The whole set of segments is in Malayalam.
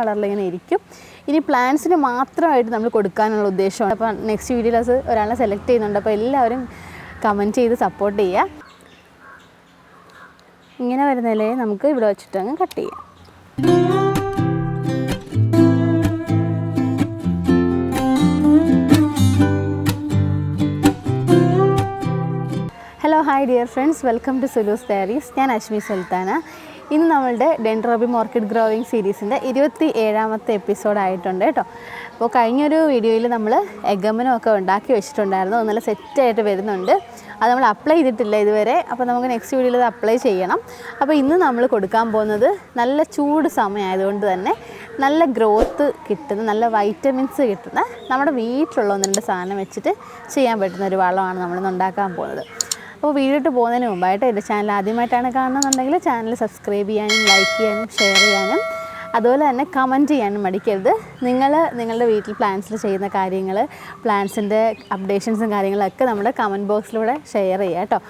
കളറിൽ ഇങ്ങനെ ഇരിക്കും. ഇനി പ്ലാന്റ്സിന് മാത്രമായിട്ട് നമ്മൾ കൊടുക്കാനുള്ള ഉദ്ദേശമാണ്. അപ്പോൾ നെക്സ്റ്റ് വീഡിയോയിൽ അത് ഒരാളെ സെലക്ട് ചെയ്യുന്നുണ്ട്. അപ്പോൾ എല്ലാവരും കമന്റ് ചെയ്ത് സപ്പോർട്ട് ചെയ്യുക ഇങ്ങനെ വരുന്നതിലേ നമുക്ക് ഇവിടെ വെച്ചിട്ട് അങ്ങ് കട്ട് ചെയ്യാം. Hello hi dear friends welcome to Sulus diaries ഞാൻ അശ്മി സുൽത്താന. ഇന്ന് നമ്മളുടെ ഡെൻഡ്രോബിം ഓർക്കിഡ് ഗ്രോവിങ് സീരീസിന്റെ ഇരുപത്തി ഏഴാമത്തെ എപ്പിസോഡായിട്ടുണ്ട് കേട്ടോ. അപ്പോൾ കഴിഞ്ഞൊരു വീഡിയോയിൽ നമ്മൾ എഗമനും ഒക്കെ ഉണ്ടാക്കി വെച്ചിട്ടുണ്ടായിരുന്നു. അത് നല്ല സെറ്റായിട്ട് വരുന്നുണ്ട്. അത് നമ്മൾ അപ്ലൈ ചെയ്തിട്ടില്ല ഇതുവരെ. അപ്പോൾ നമുക്ക് നെക്സ്റ്റ് വീഡിയോയിൽ അത് അപ്ലൈ ചെയ്യണം. അപ്പോൾ ഇന്ന് നമ്മൾ കൊടുക്കാൻ പോകുന്നത് നല്ല ചൂട് സമയമായതുകൊണ്ട് തന്നെ നല്ല ഗ്രോത്ത് കിട്ടുന്ന നല്ല വൈറ്റമിൻസ് കിട്ടുന്ന നമ്മുടെ വീട്ടിലുള്ള ഒന്ന് രണ്ട് സാധനം വെച്ചിട്ട് ചെയ്യാൻ പറ്റുന്ന ഒരു വളമാണ് നമ്മളിന്ന് ഉണ്ടാക്കാൻ പോകുന്നത്. അപ്പോൾ വീഡിയോട്ട് പോകുന്നതിന് മുമ്പായിട്ട് എന്റെ ചാനൽ ആദ്യമായിട്ടാണ് കാണുന്നതെന്നുണ്ടെങ്കിൽ ചാനൽ സബ്സ്ക്രൈബ് ചെയ്യാനും ലൈക്ക് ചെയ്യാനും ഷെയർ ചെയ്യാനും അതുപോലെ തന്നെ കമന്റ് ചെയ്യാനും മടിക്കരുത്. നിങ്ങൾ നിങ്ങളുടെ വീട്ടിൽ പ്ലാൻസിൽ ചെയ്യുന്ന കാര്യങ്ങൾ പ്ലാൻസിന്റെ അപ്ഡേഷൻസും കാര്യങ്ങളൊക്കെ നമ്മുടെ കമന്റ് ബോക്സിലൂടെ ഷെയർ ചെയ്യുക കേട്ടോ.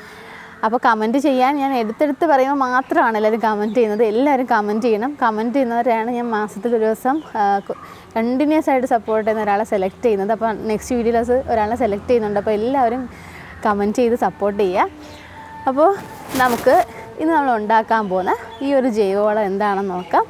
അപ്പോൾ കമന്റ് ചെയ്യാൻ ഞാൻ എടുത്തെടുത്ത് പറയുമ്പോൾ മാത്രമാണ് എല്ലാവരും കമന്റ് ചെയ്യുന്നത്. എല്ലാവരും കമന്റ് ചെയ്യണം. കമന്റ് ചെയ്യുന്നവരെയാണ് ഞാൻ മാസത്തിൽ ഒരു ദിവസം കണ്ടിന്യൂസ് ആയിട്ട് സപ്പോർട്ട് ചെയ്യുന്ന ഒരാളെ സെലക്ട് ചെയ്യുന്നത്. അപ്പോൾ നെക്സ്റ്റ് വീഡിയോസ് ഒരാളെ സെലക്ട് ചെയ്യുന്നുണ്ട്. അപ്പോൾ എല്ലാവരും കമന്റ് ചെയ്ത് സപ്പോർട്ട് ചെയ്യുക അപ്പോൾ നമുക്ക് ഇന്ന് നമ്മൾ ഉണ്ടാക്കാൻ പോകുന്ന ഈ ഒരു ജൈവവളം എന്താണെന്ന് നോക്കാം.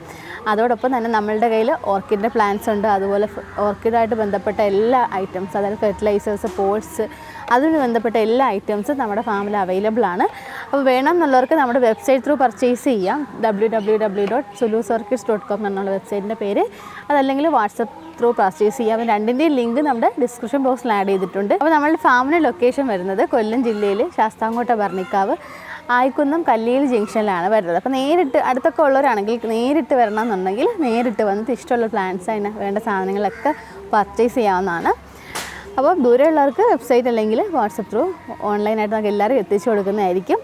അതോടൊപ്പം തന്നെ നമ്മളുടെ കയ്യിൽ ഓർക്കിഡിന്റെ പ്ലാന്റ്സ് ഉണ്ട്. അതുപോലെ ഓർക്കിഡായിട്ട് ബന്ധപ്പെട്ട എല്ലാ ഐറ്റംസ് അതായത് ഫെർട്ടിലൈസേഴ്സ് പോട്ട്സ് അതിന് ബന്ധപ്പെട്ട എല്ലാ ഐറ്റംസും നമ്മുടെ ഫാമിൽ അവൈലബിൾ ആണ്. അപ്പോൾ വേണം എന്നുള്ളവർക്ക് നമ്മുടെ വെബ്സൈറ്റ് ത്രൂ പർച്ചേസ് ചെയ്യാം. W W W dot zulu circus dot com എന്നുള്ള വെബ്സൈറ്റിന്റെ പേര്. അതല്ലെങ്കിൽ വാട്സപ്പ് ത്രൂ പർച്ചേസ് ചെയ്യാം. രണ്ടിന്റെയും ലിങ്ക് നമ്മുടെ ഡിസ്ക്രിപ്ഷൻ ബോക്സിൽ ആഡ് ചെയ്തിട്ടുണ്ട്. അപ്പോൾ നമ്മളുടെ ഫാമിന്റെ ലൊക്കേഷൻ വരുന്നത് കൊല്ലം ജില്ലയിൽ ശാസ്താംകോട്ട ഭരണിക്കാവ് ആയിക്കുന്നം കല്ലിയിൽ ജംഗ്ഷനിലാണ് വരുന്നത്. അപ്പോൾ നേരിട്ട് അടുത്തൊക്കെ ഉള്ളവരാണെങ്കിൽ നേരിട്ട് വരണം എന്നുണ്ടെങ്കിൽ നേരിട്ട് വന്നിട്ട് ഇഷ്ടമുള്ള പ്ലാന്റ്സ് അതിന് വേണ്ട സാധനങ്ങളൊക്കെ പർച്ചേസ് ചെയ്യാവുന്നതാണ്. അപ്പോൾ ദൂരെയുള്ളവർക്ക് വെബ്സൈറ്റ് അല്ലെങ്കിൽ വാട്സപ്പ് ത്രൂ ഓൺലൈനായിട്ട് നമുക്ക് എല്ലാവരും എത്തിച്ചു കൊടുക്കുന്നതായിരിക്കും.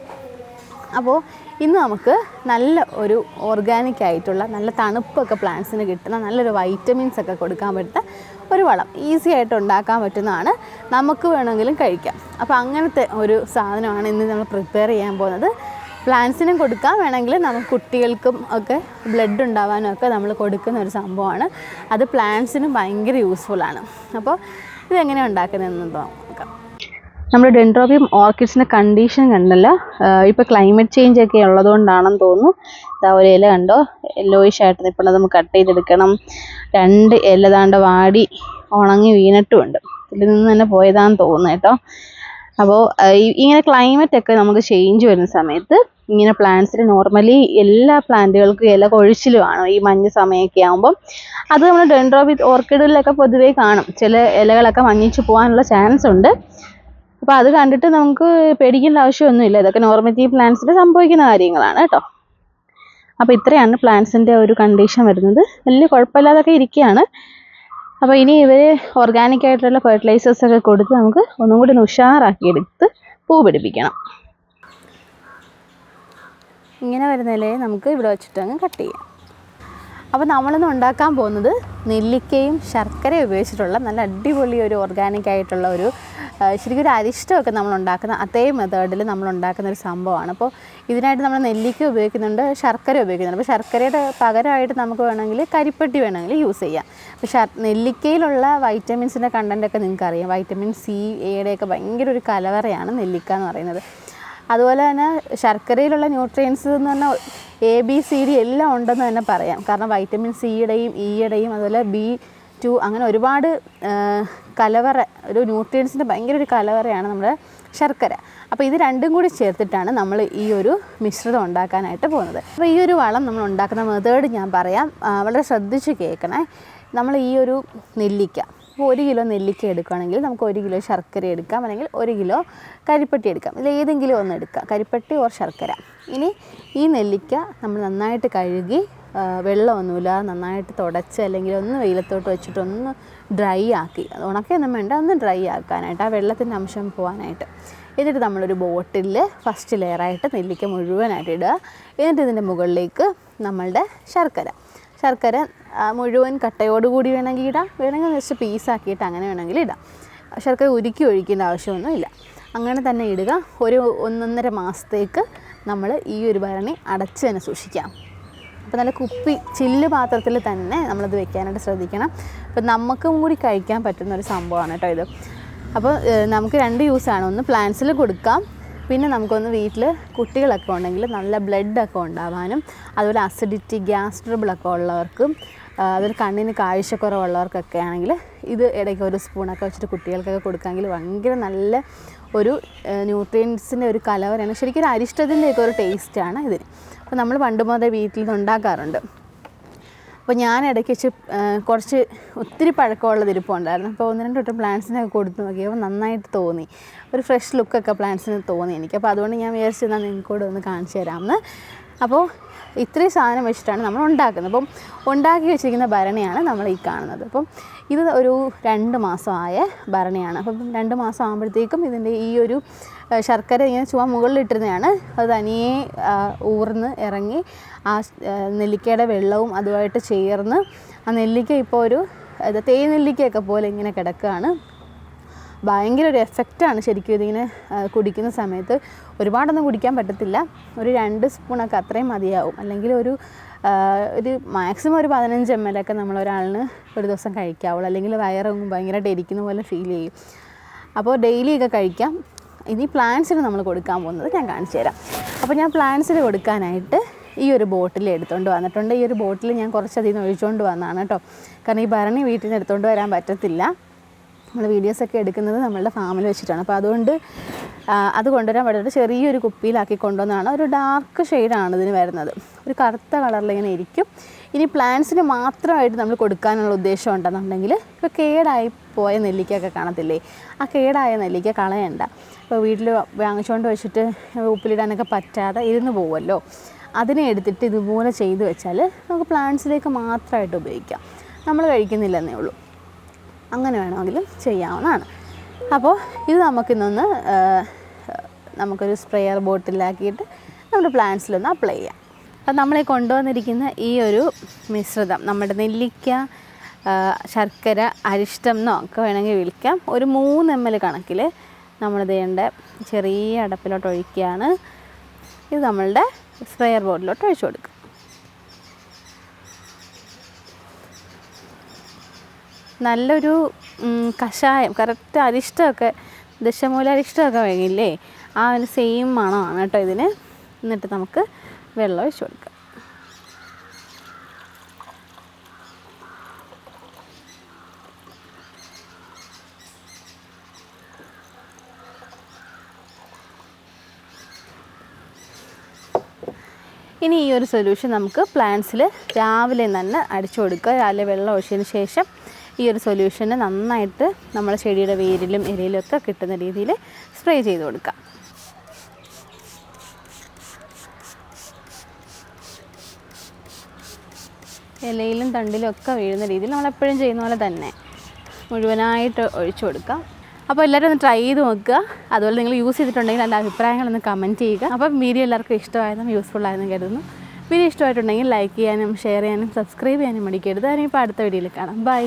അപ്പോൾ ഇന്ന് നമുക്ക് നല്ല ഒരു ഓർഗാനിക് ആയിട്ടുള്ള നല്ല തണുപ്പൊക്കെ പ്ലാന്റ്സിന് കിട്ടുന്ന നല്ലൊരു വൈറ്റമിൻസ് ഒക്കെ കൊടുക്കാൻ പറ്റുന്ന ഒരു വളം ഈസി ആയിട്ട് ഉണ്ടാക്കാൻ പറ്റുന്നതാണ്. നമുക്ക് വേണമെങ്കിലും കഴിക്കാം. അപ്പോൾ അങ്ങനത്തെ ഒരു സാധനമാണ് ഇന്ന് നമ്മൾ പ്രിപ്പയർ ചെയ്യാൻ പോകുന്നത്. പ്ലാന്റ്സിനും കൊടുക്കാൻ വേണമെങ്കിൽ നമുക്ക് കുട്ടികൾക്കും ഒക്കെ ബ്ലഡ് ഉണ്ടാവാനും ഒക്കെ നമ്മൾ കൊടുക്കുന്ന ഒരു സംഭവമാണ്. അത് പ്ലാന്റ്സിനും ഭയങ്കര യൂസ്ഫുള്ളാണ് അപ്പോൾ ഇതെങ്ങനെ ഉണ്ടാക്കുന്നതെന്ന് നോക്കാം. നമ്മൾ ഡെൻഡ്രോബിയം ഓർക്കിഡ്സിന്റെ കണ്ടീഷൻ കണ്ടല്ലോ. ഇപ്പോൾ ക്ലൈമറ്റ് ചേഞ്ച് ഒക്കെ ഉള്ളതുകൊണ്ടാണെന്ന് തോന്നുന്നു. ഇതാ ഒരു ഇല കണ്ടോ? യെല്ലോയിഷ് ആയിട്ട് അത് നമുക്ക് കട്ട് ചെയ്തെടുക്കണം. രണ്ട് ഇല താണ്ട് വാടി ഉണങ്ങി വീണിട്ടുമുണ്ട്. ഇതിൽ നിന്ന് തന്നെ പോയതാന്ന് തോന്നുന്നു കേട്ടോ. അപ്പോൾ ഇങ്ങനെ ക്ലൈമറ്റ് ഒക്കെ നമുക്ക് ചേഞ്ച് വരുന്ന സമയത്ത് ഇങ്ങനെ പ്ലാന്റ്സിൽ നോർമലി എല്ലാ പ്ലാന്റുകൾക്കും ഇല കൊഴിച്ചിലുമാണ് ഈ മഞ്ഞ് സമയമൊക്കെ ആകുമ്പം അത് നമ്മൾ ഡെൻഡ്രോബി ഓർക്കിഡിലൊക്കെ പൊതുവേ കാണും. ചില ഇലകളൊക്കെ മഞ്ഞിച്ച് പോകാനുള്ള ചാൻസ് ഉണ്ട്. അപ്പോൾ അത് കണ്ടിട്ട് നമുക്ക് പേടിക്കേണ്ട ആവശ്യമൊന്നുമില്ല. ഇതൊക്കെ നോർമലി പ്ലാന്റ്സിൽ സംഭവിക്കുന്ന കാര്യങ്ങളാണ് കേട്ടോ. അപ്പോൾ ഇത്രയാണ് പ്ലാന്റ്സിന്റെ ഒരു കണ്ടീഷൻ വരുന്നത്. വലിയ കുഴപ്പമില്ലാതൊക്കെ ഇരിക്കുകയാണ്. അപ്പോൾ ഇനി ഇവർ ഓർഗാനിക് ആയിട്ടുള്ള ഒക്കെ കൊടുത്ത് നമുക്ക് ഒന്നും കൂടി ഉഷാറാക്കി എടുത്ത് പൂ പിടിപ്പിക്കണം ഇങ്ങനെ വരുന്നതിലേ നമുക്ക് ഇവിടെ വെച്ചിട്ട് അങ്ങ് കട്ട് ചെയ്യാം. അപ്പോൾ നമ്മളിന്ന് ഉണ്ടാക്കാൻ പോകുന്നത് നെല്ലിക്കയും ശർക്കരയും ഉപയോഗിച്ചിട്ടുള്ള നല്ല അടിപൊളി ഒരു ഓർഗാനിക് ആയിട്ടുള്ള ഒരു ശരിക്കും ഒരു അരിഷ്ടമൊക്കെ നമ്മൾ ഉണ്ടാക്കുന്ന അതേ മെത്തേഡിൽ നമ്മൾ ഉണ്ടാക്കുന്ന ഒരു സംഭവമാണ്. അപ്പോൾ ഇതിനായിട്ട് നമ്മൾ നെല്ലിക്ക ഉപയോഗിക്കുന്നുണ്ട് ശർക്കര ഉപയോഗിക്കുന്നുണ്ട്. അപ്പോൾ ശർക്കരയുടെ പകരമായിട്ട് നമുക്ക് വേണമെങ്കിൽ കരിപ്പെട്ടി വേണമെങ്കിൽ യൂസ് ചെയ്യാം. അപ്പോൾ ശർ നെല്ലിക്കയിലുള്ള വൈറ്റമിൻസിന്റെ കണ്ടന്റൊക്കെ നിങ്ങൾക്കറിയാം. വൈറ്റമിൻ സി എയുടെയൊക്കെ ഭയങ്കര ഒരു കലവറയാണ് നെല്ലിക്ക എന്ന് പറയുന്നത്. അതുപോലെ തന്നെ ശർക്കരയിലുള്ള ന്യൂട്രിയൻസ് എന്ന് പറഞ്ഞാൽ എ ബി സി ഡി എല്ലാം ഉണ്ടെന്ന് തന്നെ പറയാം. കാരണം വൈറ്റമിൻ സിയുടെയും ഇയുടെയും അതുപോലെ ബി ടു അങ്ങനെ ഒരുപാട് കലവറ ഒരു ന്യൂട്രിയൻസിന്റെ ഭയങ്കര ഒരു കലവറയാണ് നമ്മുടെ ശർക്കര. അപ്പോൾ ഇത് രണ്ടും കൂടി ചേർത്തിട്ടാണ് നമ്മൾ ഈ ഒരു മിശ്രിതം ഉണ്ടാക്കാനായിട്ട് പോകുന്നത്. അപ്പോൾ ഈ ഒരു വളം നമ്മൾ ഉണ്ടാക്കുന്ന മെത്തേഡ് ഞാൻ പറയാം. വളരെ ശ്രദ്ധിച്ച് കേൾക്കണേ. നമ്മൾ ഈ ഒരു നെല്ലിക്ക അപ്പോൾ ഒരു കിലോ നെല്ലിക്ക എടുക്കുകയാണെങ്കിൽ നമുക്ക് ഒരു കിലോ ശർക്കര എടുക്കാം. അല്ലെങ്കിൽ ഒരു കിലോ കരിപ്പട്ടി എടുക്കാം. ഇതിൽ ഏതെങ്കിലും ഒന്ന് എടുക്കാം. കരിപ്പട്ടി ഓർ ശർക്കര. ഇനി ഈ നെല്ലിക്ക നമ്മൾ നന്നായിട്ട് കഴുകി വെള്ളമൊന്നുമില്ല നന്നായിട്ട് തുടച്ച് അല്ലെങ്കിൽ ഒന്ന് വെയിലത്തോട്ട് വെച്ചിട്ട് ഒന്ന് ഡ്രൈ ആക്കി. ഉണക്കിയൊന്നും വേണ്ട ഒന്ന് ഡ്രൈ ആക്കാനായിട്ട് ആ വെള്ളത്തിന്റെ അംശം പോകാനായിട്ട് എന്നിട്ട് നമ്മളൊരു ബോട്ടിൽ ഫസ്റ്റ് ലെയറായിട്ട് നെല്ലിക്ക മുഴുവനായിട്ട് ഇടുക. എന്നിട്ട് ഇതിന്റെ മുകളിലേക്ക് നമ്മളുടെ ശർക്കര. ശർക്കര മുഴുവൻ കട്ടയോടുകൂടി വേണമെങ്കിൽ ഇടാം. വേണമെങ്കിൽ ജസ്റ്റ് പീസാക്കിയിട്ട് അങ്ങനെ വേണമെങ്കിൽ ഇടാം. ശർക്കര ഉരുക്കി ഒഴിക്കേണ്ട ആവശ്യമൊന്നുമില്ല അങ്ങനെ തന്നെ ഇടുക. ഒരു ഒന്നൊന്നര മാസത്തേക്ക് നമ്മൾ ഈ ഒരു ഭരണി അടച്ച് തന്നെ സൂക്ഷിക്കാം. അപ്പോൾ നല്ല കുപ്പി ചില്ല് പാത്രത്തിൽ തന്നെ നമ്മളത് വെക്കാനായിട്ട് ശ്രദ്ധിക്കണം. അപ്പോൾ നമുക്കും കൂടി കഴിക്കാൻ പറ്റുന്ന ഒരു സംഭവമാണ് കേട്ടോ ഇത്. അപ്പോൾ നമുക്ക് രണ്ട് യൂസാണ് ഒന്ന് പ്ലാന്റ്സിൽ കൊടുക്കാം. പിന്നെ നമുക്കൊന്ന് വീട്ടിൽ കുട്ടികളൊക്കെ ഉണ്ടെങ്കിൽ നല്ല ബ്ലഡൊക്കെ ഉണ്ടാവാനും അതുപോലെ അസിഡിറ്റി ഗ്യാസ് ട്രബിളൊക്കെ ഉള്ളവർക്കും അതുപോലെ കണ്ണിന് കാഴ്ചക്കുറവുള്ളവർക്കൊക്കെ ആണെങ്കിൽ ഇത് ഇടയ്ക്ക് ഒരു സ്പൂണൊക്കെ വെച്ചിട്ട് കുട്ടികൾക്കൊക്കെ കൊടുക്കാമെങ്കിൽ ഭയങ്കര നല്ല ഒരു ന്യൂട്രിയൻസിന്റെ ഒരു കലവറയാണ്. ശരിക്കും ഒരു അരിഷ്ടത്തിന്റെയൊക്കെ ഒരു ടേസ്റ്റാണ് ഇതിന്. അപ്പോൾ നമ്മൾ പണ്ട് മുതലേ വീട്ടിൽ നിന്ന് ഉണ്ടാക്കാറുണ്ട്. അപ്പോൾ ഞാൻ ഇടയ്ക്ക് വെച്ച് കുറച്ച് ഒത്തിരി പഴക്കമുള്ളത് ഇരിപ്പുണ്ടായിരുന്നു. അപ്പോൾ ഒന്ന് രണ്ട് വട്ടം പ്ലാന്റ്സിനൊക്കെ കൊടുത്ത് നോക്കിയപ്പോൾ നന്നായിട്ട് തോന്നി. ഒരു ഫ്രഷ് ലുക്കൊക്കെ പ്ലാന്റ്സിന് തോന്നി എനിക്ക്. അപ്പോൾ അതുകൊണ്ട് ഞാൻ വിചാരിച്ചു എന്നാൽ നിങ്ങൾക്കൂടെ ഒന്ന് കാണിച്ചു തരാമെന്ന് അപ്പോൾ ഇത്രയും സാധനം വെച്ചിട്ടാണ് നമ്മൾ ഉണ്ടാക്കുന്നത്. അപ്പം ഉണ്ടാക്കി വെച്ചിരിക്കുന്ന ഭരണിയാണ് നമ്മൾ ഈ കാണുന്നത്. അപ്പം ഇത് ഒരു രണ്ട് മാസമായ ഭരണിയാണ്. അപ്പം രണ്ട് മാസം ആകുമ്പോഴത്തേക്കും ഇതിന്റെ ഈ ഒരു ശർക്കര ഇങ്ങനെ ചുവ മുകളിലിട്ടിരുന്നതാണ്. അത് തനിയെ ഊർന്ന് ഇറങ്ങി ആ നെല്ലിക്കയുടെ വെള്ളവും അതുമായിട്ട് ചേർന്ന് ആ നെല്ലിക്ക ഇപ്പോൾ ഒരു തേനെല്ലിക്കയൊക്കെ പോലെ ഇങ്ങനെ കിടക്കുകയാണ്. ഭയങ്കര ഒരു എഫക്റ്റാണ് ശരിക്കും ഇതിങ്ങനെ കുടിക്കുന്ന സമയത്ത്. ഒരുപാടൊന്നും കുടിക്കാൻ പറ്റത്തില്ല. ഒരു രണ്ട് സ്പൂണൊക്കെ അത്രയും മതിയാവും. അല്ലെങ്കിൽ ഒരു ഒരു മാക്സിമം ഒരു പതിനഞ്ച് എം എൽ ഒക്കെ നമ്മൾ ഒരാളിന് ഒരു ദിവസം കഴിക്കാവുള്ളൂ. അല്ലെങ്കിൽ വയറൊന്നും ഭയങ്കരമായിട്ട് ഇരിക്കുന്ന പോലെ ഫീൽ ചെയ്യും. അപ്പോൾ ഡെയിലി ഒക്കെ കഴിക്കാം. ഇനി പ്ലാന്റ്സിന് നമ്മൾ കൊടുക്കാൻ പോകുന്നത് ഞാൻ കാണിച്ചു തരാം. അപ്പോൾ ഞാൻ പ്ലാന്റ്സിന് കൊടുക്കാനായിട്ട് ഈ ഒരു ബോട്ടിൽ എടുത്തുകൊണ്ട് വന്നിട്ടുണ്ട്. ഈ ഒരു ബോട്ടിൽ ഞാൻ കുറച്ചധികം ഒഴിച്ചുകൊണ്ട് വന്നതാണ് കേട്ടോ. കാരണം ഈ ഭരണി വീട്ടിൽ നിന്ന് എടുത്തുകൊണ്ട് വരാൻ പറ്റത്തില്ല. നമ്മൾ വീഡിയോസൊക്കെ എടുക്കുന്നത് നമ്മളുടെ ഫാമിൽ വെച്ചിട്ടാണ്. അപ്പോൾ അതുകൊണ്ട് അത് കൊണ്ടുവരാൻ പറ്റുന്നത് ചെറിയൊരു കുപ്പിയിലാക്കി കൊണ്ടുവന്നതാണ് ഒരു ഡാർക്ക് ഷെയ്ഡാണ് ഇതിന് വരുന്നത്. ഒരു കറുത്ത കളറിൽ ഇങ്ങനെ ഇരിക്കും. ഇനി പ്ലാന്റ്സിന് മാത്രമായിട്ട് നമ്മൾ കൊടുക്കാനുള്ള ഉദ്ദേശം ഉണ്ടെന്നുണ്ടെങ്കിൽ ഇപ്പോൾ കേടായി പോയ നെല്ലിക്കൊക്കെ കാണത്തില്ലേ? ആ കേടായ നെല്ലിക്ക കളയണ്ട. ഇപ്പോൾ വീട്ടിൽ വാങ്ങിച്ചുകൊണ്ട് വെച്ചിട്ട് ഉപ്പിലിടാനൊക്കെ പറ്റാതെ ഇരുന്ന് പോവുമല്ലോ അതിനെ എടുത്തിട്ട് ഇതുപോലെ ചെയ്തു വെച്ചാൽ നമുക്ക് പ്ലാന്റ്സിലേക്ക് മാത്രമായിട്ട് ഉപയോഗിക്കാം. നമ്മൾ കഴിക്കുന്നില്ലെന്നേ ഉള്ളൂ. അങ്ങനെ വേണമെങ്കിലും ചെയ്യാവുന്നതാണ്. അപ്പോൾ ഇത് നമുക്കിന്നൊന്ന് നമുക്കൊരു സ്പ്രെയർ ബോട്ടിലാക്കിയിട്ട് നമ്മുടെ പ്ലാന്റ്സിലൊന്ന് അപ്ലൈ ചെയ്യാം. അപ്പം നമ്മളെ കൊണ്ടുവന്നിരിക്കുന്ന ഈ ഒരു മിശ്രിതം നമ്മുടെ നെല്ലിക്ക ശർക്കര അരിഷ്ടം എന്നോ ഒക്കെ വേണമെങ്കിൽ വിളിക്കാം. ഒരു മൂന്ന് എം എൽ കണക്കിൽ നമ്മൾ ചെയ്യേണ്ട ചെറിയ അടപ്പിലോട്ട് ഒഴിക്കുകയാണ്. ഇത് നമ്മളുടെ സ്പ്രെയർ ബോട്ടിലോട്ട് ഒഴിച്ചു കൊടുക്കും നല്ലൊരു കഷായം കറക്റ്റ് അരിഷ്ടമൊക്കെ ദശമൂല അരിഷ്ടമൊക്കെ വേങ്ങില്ലേ ആ ഒരു സെയിം മണമാണ് കേട്ടോ ഇതിന്. എന്നിട്ട് നമുക്ക് വെള്ളം ഒഴിച്ചു കൊടുക്കാം. ഇനി ഈ ഒരു സൊല്യൂഷൻ നമുക്ക് പ്ലാന്റ്സിൽ രാവിലെ തന്നെ അടിച്ചു കൊടുക്കുക. രാവിലെ വെള്ളം ഒഴിച്ചതിന് ശേഷം ഈ ഒരു സൊല്യൂഷന് നന്നായിട്ട് നമ്മൾ ചെടിയുടെ വേരിലും ഇലയിലും ഒക്കെ കിട്ടുന്ന രീതിയിൽ സ്പ്രേ ചെയ്ത് കൊടുക്കാം. ഇലയിലും തണ്ടിലും ഒക്കെ വീഴുന്ന രീതിയിൽ നമ്മളെപ്പോഴും ചെയ്യുന്ന പോലെ തന്നെ മുഴുവനായിട്ട് ഒഴിച്ചു കൊടുക്കാം. അപ്പോൾ എല്ലാവരും ഒന്ന് ട്രൈ ചെയ്ത് നോക്കുക. അതുപോലെ നിങ്ങൾ യൂസ് ചെയ്തിട്ടുണ്ടെങ്കിൽ എന്റെ അഭിപ്രായങ്ങളൊന്ന് കമന്റ് ചെയ്യുക. അപ്പോൾ വീഡിയോ എല്ലാവർക്കും ഇഷ്ടമായതും യൂസ്ഫുൾ ആയെന്നും കരുതുന്നു. വീഡിയോ ഇഷ്ടമായിട്ടുണ്ടെങ്കിൽ ലൈക്ക് ചെയ്യാനും ഷെയർ ചെയ്യാനും സബ്സ്ക്രൈബ് ചെയ്യാനും മടിക്കരുത്. അതിനിപ്പോൾ അടുത്ത വീഡിയോയിൽ കാണാം. ബൈ